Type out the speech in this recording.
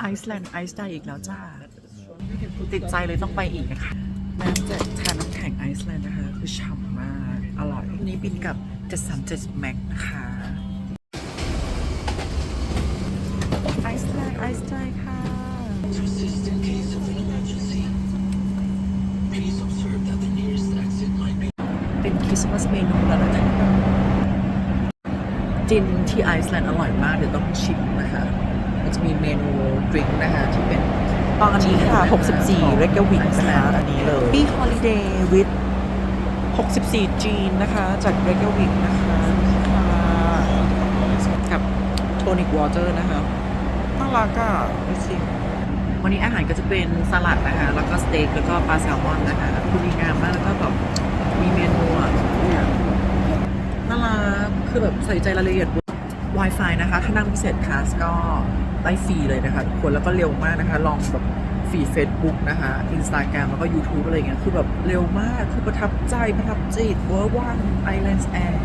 ไอซ์แลนด์ไอซ์ได้อีกแล้วจ้า ติดใจเลยต้องไปอีกนะคะน้ำจากทานน้ำแข็งไอซ์แลนด์นะคะ คือฉ่ำมาก อร่อยวันนี้บินกับ 737 MAX นะคะไอซ์แลนด์ไอซ์ได้ค่ะเป็นคริสต์มาสเมนูแล้วนะคะจินที่ไอซ์แลนด์อร่อยมาก เดี๋ยวต้องชิมนะคะ มันจะมีเมนูดริงก์นะคะที่เป็นตอนนี้ค่ะ 64 r e g a w i c นะคะอันนี้เลยปี Holiday with 64 จีนนะคะ จาก r e g a w i c นะคะค่ะกับ Tonic Water นะคะน่ารักอะดูสิวันนี้อาหารก็จะเป็นสลัดนะคะ แล้วก็สเต็กแล้วก็ปลาแซลมอนนะคะคือดีงามมากแล้วก็แบบมีเมนูอะเนี่ยน่ารักคือแบบใส่ใจรายละเอียด Wi-Fi นะคะถ้านั่งพิเศษคลาสก็ได้ฟรีเลยนะคะทุกคนแล้วก็เร็วมากนะคะ ลองแบบฟีดเฟซบุ๊กนะคะอินสตาแกรมแล้วก็ YouTube อะไรเงี้ยคือแบบเร็วมากคือประทับใจประทับจิตเวอร์วันไอแลนด์แอร์